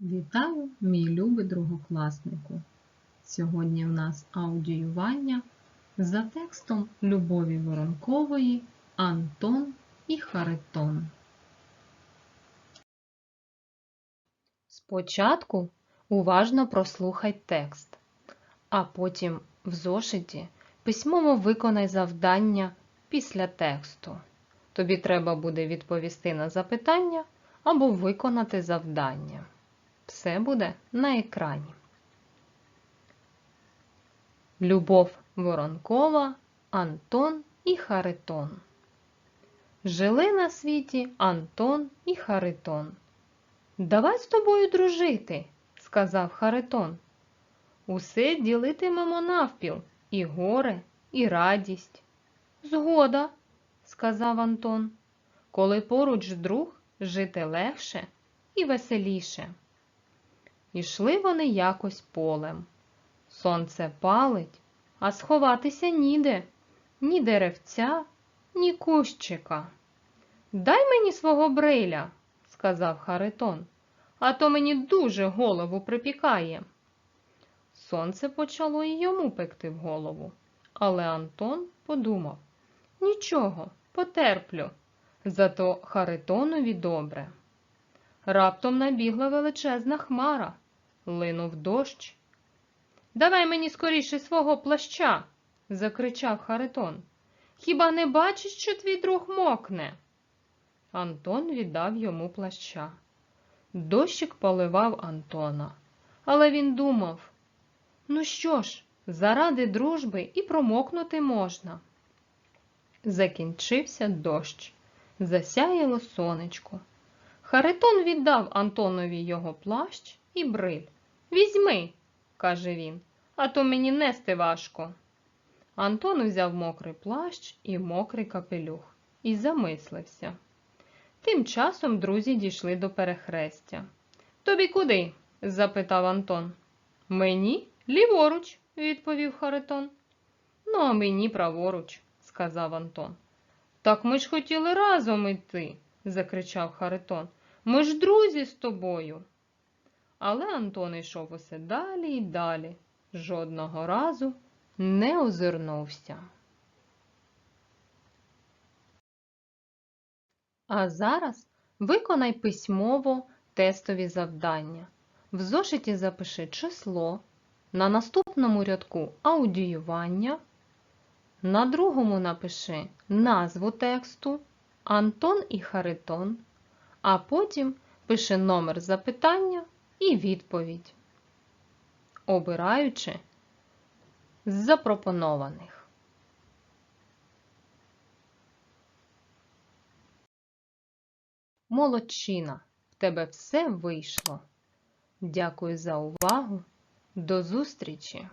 Вітаю, мій любий другокласнику! Сьогодні в нас аудіювання за текстом Любові Воронкової Антон і Харитон. Спочатку уважно прослухай текст, а потім в зошиті письмово виконай завдання після тексту. Тобі треба буде відповісти на запитання або виконати завдання. Все буде на екрані. Любов Воронкова, Антон і Харитон. Жили на світі Антон і Харитон. Давай з тобою дружити, сказав Харитон. Усе ділитимемо навпіл і горе, і радість. Згода, сказав Антон. Коли поруч друг, жити легше і веселіше. Ішли вони якось полем. Сонце палить, а сховатися ніде, ні деревця, ні кущика. Дай мені свого бриля, сказав Харитон, а то мені дуже голову припікає. Сонце почало і йому пекти в голову, але Антон подумав нічого, потерплю, зато Харитонові добре. Раптом набігла величезна хмара, линув дощ. Давай мені скоріше свого плаща, закричав Харитон. Хіба не бачиш, що твій друг мокне? Антон віддав йому плаща. Дощик поливав Антона, але він думав ну що ж, заради дружби і промокнути можна. Закінчився дощ, засяяло сонечко. Харитон віддав Антонові його плащ і бриль. Візьми, каже він, а то мені нести важко. Антон взяв мокрий плащ і мокрий капелюх і замислився. Тим часом друзі дійшли до перехрестя. Тобі куди? запитав Антон. Мені ліворуч, відповів Харитон. Ну, а мені праворуч, сказав Антон. Так ми ж хотіли разом іти, закричав Харитон. Ми ж друзі з тобою. Але Антон йшов усе далі і далі, жодного разу не озирнувся. А зараз виконай письмово тестові завдання. В зошиті запиши число, на наступному рядку аудіювання, на другому напиши назву тексту Антон і Харитон, а потім пиши номер запитання і відповідь, обираючи з запропонованих. Молодчина, в тебе все вийшло. Дякую за увагу. До зустрічі!